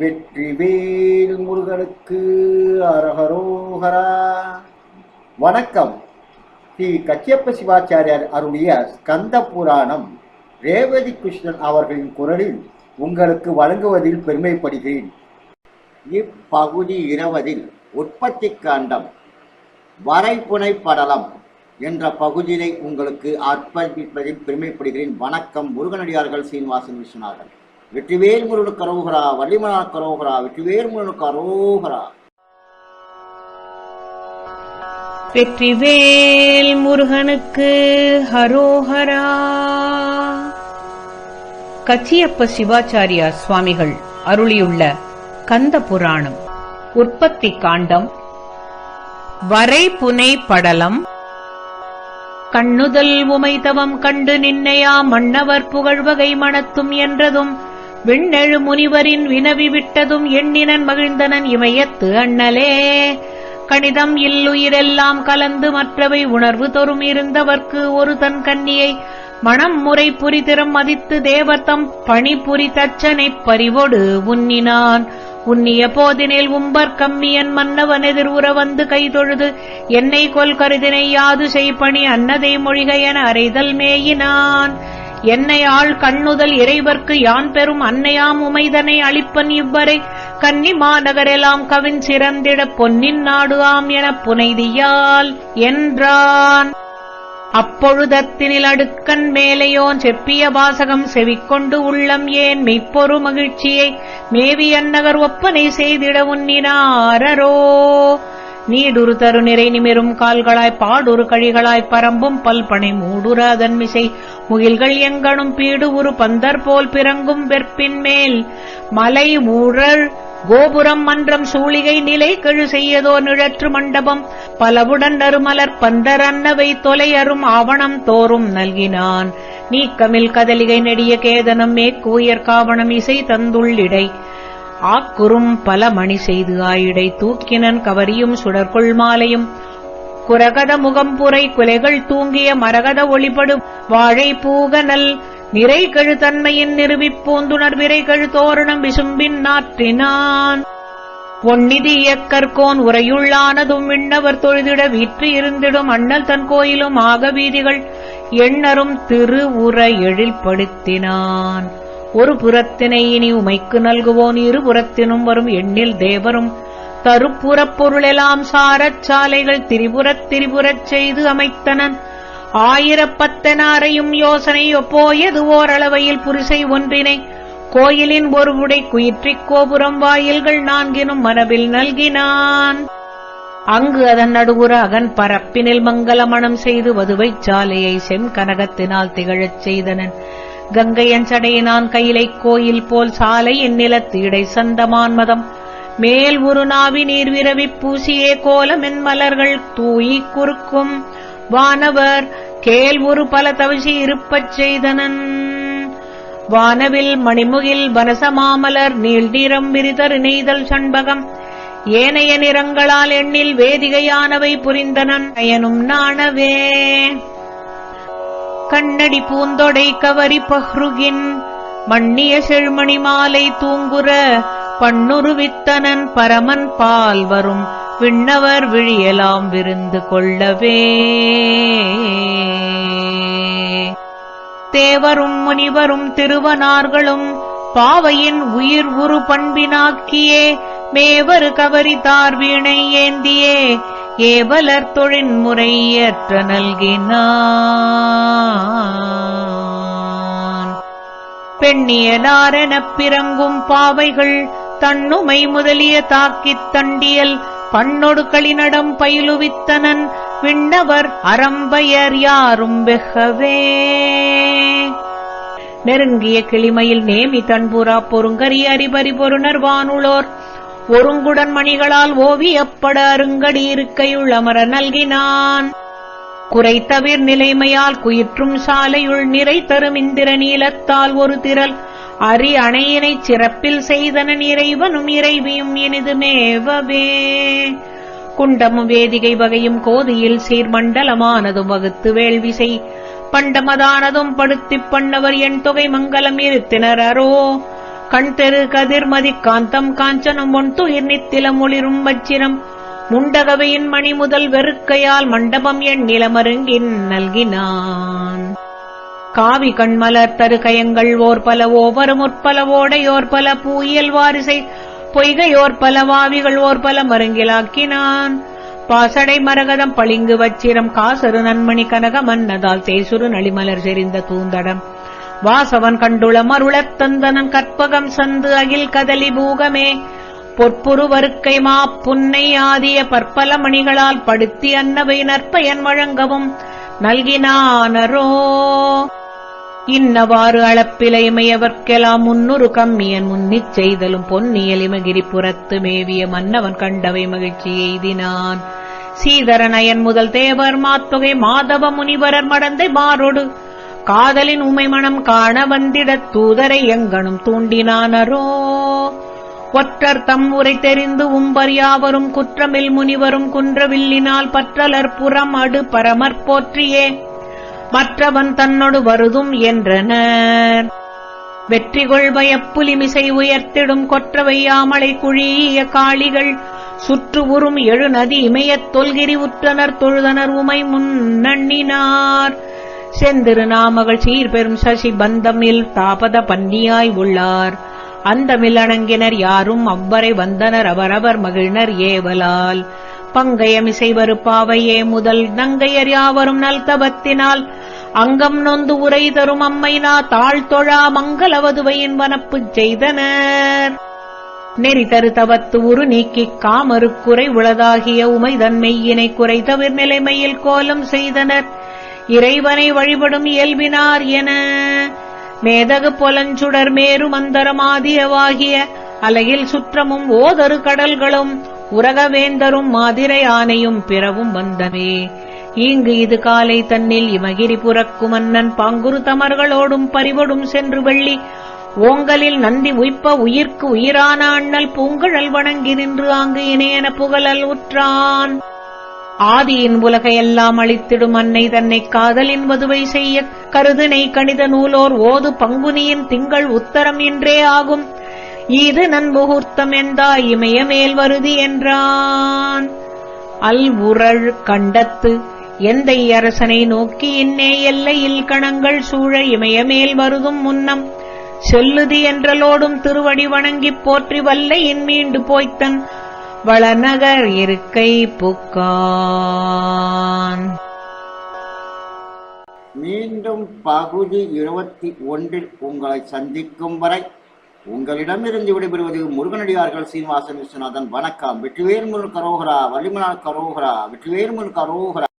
வெற்றிவேல் முருகனுக்கு அரகரோகரா வணக்கம். ஸ்ரீ கச்சியப்ப சிவாச்சாரியார் அருளிய ஸ்கந்த புராணம் ரேவதி கிருஷ்ணன் அவர்களின் குரலில் உங்களுக்கு வழங்குவதில் பெருமைப்படுகிறேன். இப்பகுதி இருபதில் உற்பத்தி காண்டம் வரைபுனை படலம் என்ற பகுதியை உங்களுக்கு அர்ப்பணிப்பதில் பெருமைப்படுகிறேன். வணக்கம். முருகனடியார்கள் சீனிவாசன் விஸ்வநாதன். வெற்றிவேல் முருகனுக்கு அரோகரா வள்ளிமலனுக்கு அரோகரா வெற்றிவேல் முருகனுக்கு அரோகரா வெற்றிவேல் முருகனுக்கு ஹரோஹரா. கச்சியப்ப சிவாச்சாரியா சுவாமிகள் அருளியுள்ள கந்த புராணம் உற்பத்தி காண்டம் வரைபுனை படலம் கண்ணுதல் உமைதவம் கண்டு நின்னையா மன்னவர் புகழ்வகை மணத்தும் என்றதும் விண்ணெழு முனிவரின் வினவி விட்டதும் எண்ணினன் மகிழ்ந்தனன் இமயத்து அண்ணலே. கணிதம் இல்லுயிரெல்லாம் கலந்து மற்றவை உணர்வு தொறும் இருந்தவர்க்கு ஒரு தன் கன்னியை. மணம் முறை புரிதிறம் மதித்து தேவத்தம் பணிபுரி தச்சனைப் பறிவொடு உன்னினான் உன்னிய போதினில் உம்பர் கம்மியன் மன்னவன் எதிர் உற வந்து கைதொழுது என்னை கொல் கருதினை யாது செய்பணி அன்னதை மொழிக என அறைதல் மேயினான். என்னை ஆள் கண்ணுதல் இறைவர்க்கு யான் பெறும் அன்னையாம் உமைதனை அளிப்பன் இவ்வரை. கன்னி மாநகரெல்லாம் கவின் சிறந்திட பொன்னின் நாடு ஆம் எனப் புனைதியால் என்றான். அப்பொழுதத்தினில் அடுக்கன் மேலையோன் செப்பிய வாசகம் செவிக்கொண்டு உள்ளம் ஏன் மெய்ப்பொரு மகிழ்ச்சியை மேவி அந்நகர் ஒப்பனை செய்திட உன்னினாரோ நீடுரு தரு நிறை நிமிரும் கால்களாய் பாடுரு கழிகளாய் பரம்பும் பல்பனை மூடுர அதன்மிசை முகில்கள் எங்கனும் பீடு உரு பந்தர் போல் பிறங்கும் வெற்பின் மேல். மலை மூழல் கோபுரம் மன்றம் சூளிகை நிலை கெழு செய்யதோ நிழற்று மண்டபம். பலவுடன் நறுமலர் பந்தர் அன்னவை தொலையரும் ஆவணம் தோறும் நல்கினான். நீக்கமில் கதலிகை நெடிய கேதனம் மேற்கூயர் காவணம் இசை தந்துள்ளிடை. ஆக்குறும் பல மணி செய்து ஆயிடை தூக்கினன் கவரியும் சுடர்கொள் மாலையும். குரகத முகம்புரை குலைகள் தூங்கிய மரகத ஒளிபடும் வாழை பூகனல் நிறை கழு தன்மையின் விரை கழு தோரணம் விசும்பின் நாற்றினான். பொன்னிதி இயக்கற்கோன் உரையுள்ளானதும் விண்ணவர் தொழுதிட வீற்று இருந்திடும் அண்ணல் தன் கோயிலும் ஆக வீதிகள் எண்ணரும் திரு உர எழில்படுத்தினான் ஒரு புறத்தினை இனி உமைக்கு நல்குவோன் இருபுறத்தினும் வரும் எண்ணில் தேவரும். தருப்புறப் பொருளெல்லாம் சாரச் சாலைகள் திரிபுரத் திரிபுரச் செய்து அமைத்தனன் ஆயிரப்பத்தனாரையும் யோசனை ஒப்போயது ஓரளவையில் புரிசை ஒன்றினை. கோயிலின் ஒரு உடை குயிற்றிக் கோபுரம் வாயில்கள் நான்கினும் மரபில் நல்கினான். அங்கு அதன் நடுவுற அகன் பரப்பினில் மங்களமணம் செய்து வதுவைச் சாலையை செம்கனகத்தினால் திகழச் செய்தனன். கங்கையன் சடையினான் கையிலை கோயில் போல் சாலை இந்நிலத்தீடை இடை சந்தமான் மதம். மேல் ஒரு நாவி நீர் விரவிப் பூசியே கோலமென் மலர்கள் தூயிக் குறுக்கும். வானவர் கேள் ஒரு பல தவிசி இருப்பச் செய்தனன். வானவில் மணிமுகில் வனசமாமலர் நீள்நிறம் விரிதர் நெய்தல் சண்பகம். ஏனைய நிறங்களால் எண்ணில் வேதிகையானவை புரிந்தனன். அயனும் நாணவே. கண்ணடி பூந்தொடை கவரி பஹ்ருகின் மண்ணிய செழுமணி மாலை தூங்குற பண்ணுரு வித்தனன் பரமன் பால் வரும் விண்ணவர் விழியலாம் விருந்து கொள்ளவே. தேவரும் முனிவரும் திருவனார்களும் பாவையின் உயிர் உரு பண்பினாக்கியே மேவரு கவரி தார் வீணை ஏந்தியே ஏவலர் தொழின்முறை ஏற்ற நல்கினான். பெண்ணியலாரெனப் பிறங்கும் பாவைகள் தன்னுமை முதலிய தாக்கித் தண்டியல் பண்ணொடு களிநடம் பயிலுவித்தனன் விண்ணவர் அறம்பயர் யாரும் வெகவே. நெருங்கிய கிளிமையில் நேமி தன்புரா பொருங்கரி அறிபறி பொருணர் வானுளோர். ஒருங்குடன் மணிகளால் ஓவியப்பட அருங்கடி இருக்கையுள் அமர நல்கினான். குறைத்தவிர் நிலைமையால் குயிற்றும் சாலையுள் நிறை தரும் இந்திர நீலத்தால் ஒரு திரள். அரி அணையினைச் சிறப்பில் செய்தனன் இறைவனும் இறைவியும் இனிது மேவவே. குண்டமும் வேதிகை வகையும் கோதியில் சீர்மண்டலமானதும் வகுத்து வேள்விசை பண்டமதானதும் படுத்திப் பண்ணவர் என் தொகை மங்கலம் இருத்தினர் அரோ கண் தெரு கதிர்மதி காந்தம் காஞ்சனம் ஒன் துயிர் நித்திலம் ஒளிரும் வச்சிரம். முண்டகவையின் மணி முதல் வெறுக்கையால் மண்டபம் என் நிலமருங்கின் நல்கினான். காவி கண்மலர் தருகயங்கள் ஓர் பல ஓவரும் முற்பலவோடையோர் பல பூயியல் வாரிசை பொய்கையோர் பல வாவிகள் ஓர் பல மருங்கிலாக்கினான். பாசடை மரகதம் பளிங்கு வச்சிரம் காசரு நன்மணி கனக மன்னதால் தேசுரு நளிமலர் செறிந்த தூந்தடம். வாசவன் கண்டுள மருளத் தந்தனன் கற்பகம் சந்து அகில் கதலி பூகமே. பொற்புரு வருக்கை ஆதிய பற்பல மணிகளால் படுத்தி அன்னவை நற்பயன் வழங்கவும் நல்கினானரோ. இன்னவாறு அளப்பிலைமையவர்க்கெல்லாம் முன்னுரு கம்மியன் முன்னிச் செய்தலும் பொன்னியலிமகிரிபுறத்து புறத்து மேவிய மன்னவன் கண்டவை மகிழ்ச்சி எய்தினான். சீதரநயன் முதல் தேவர் மாத்தொகை மாதவ முனிவரர் மடந்தை மாறொடு. காதலின் உமை மனம் காண வந்திடத் தூதரை எங்கனும் தூண்டினானரோ? ஒற்றர் தம் உரை தெரிந்து உம்பர் யாவரும் குற்றமில் முனிவரும் குன்றவில்லினால் பற்றலர் புறம் அடு பரமற் போற்றியே. மற்றவன் தன்னொடு வருதும் என்றனர். வெற்றி கொள்வயப்புலிமிசை உயர்த்திடும் கொற்றவையாமலை குழிய காளிகள். சுற்று உறும் எழுநதி இமயத் தொல்கிரி உற்றனர் தொழுதனர் உமை முன்னண்ணினார். செந்திருநாமகள் சீர்பெரும் சசி பந்தமில் தாபத பன்னியாய் உள்ளார். அந்தமில் அணங்கினர் யாரும் அவ்வரை வந்தனர் அவரவர் மகிழ்னர் ஏவலால். பங்கயமிசை வருப்பாவையே முதல் நங்கையர் யாவரும் நல்தபத்தினால் அங்கம் நொந்து உரை தரும் அம்மைனா தாழ்தொழா மங்களவதுவையின் வனப்புச் செய்தனர். நெறி தரு தவத்து உரு நீக்கிக் காமருக்குறை உளதாகிய உமைதன் மெய்யினை குறை தவிர் நிலைமையில் கோலம் செய்தனர். இறைவனை வழிபடும் இயல்பினார் என. மேதகு பொலஞ்சுடர் மேரு மந்தரமாதியவாகிய அலையில் சுற்றமும் ஓதரு கடல்களும் உரகவேந்தரும் மாதிரை ஆனையும் பிறவும் வந்தவே இங்கு இது காலை தன்னில் இமகிரி புறக்கும் மன்னன் பாங்குரு தமர்களோடும் பறிவடும் சென்று வெள்ளி ஓங்கலில் நந்தி உய்ப்ப உயிர்க்கு உயிரான அண்ணல் பூங்கழல் வணங்கி நின்று ஆங்கு இணையன புகழல் உற்றான். ஆதியின் உலகையெல்லாம் அளித்திடும் அன்னை தன்னை காதலின் மதுவை செய்ய கருதினை கணித நூலோர் ஓது பங்குனியின் திங்கள் உத்தரம் என்றே ஆகும். இது நன்முகூர்த்தம் என்றா இமய மேல் வருதி என்றான். அல் உரள் கண்டத்து எந்தை அரசனை நோக்கி இன்னே எல்லையில் கணங்கள் சூழ இமயமேல் வருதும் முன்னம். செல்லுதி என்றலோடும் திருவடி வணங்கிப் போற்றி வல்லையின் மீண்டு போய்த்தன். வளநகர் இருக்கை புக்கான். மீண்டும் பகுதி இருபத்தி ஒன்றில் உங்களை சந்திக்கும் வரை உங்களிடமிருந்து விடைபெறுவது முருகனடியார்கள் சீனிவாசன் விஸ்வநாதன். வணக்கம். வெற்றிவேல் கரோகரா வள்ளிமலால் கரோகரா வெற்றிவேல் கரோகரா.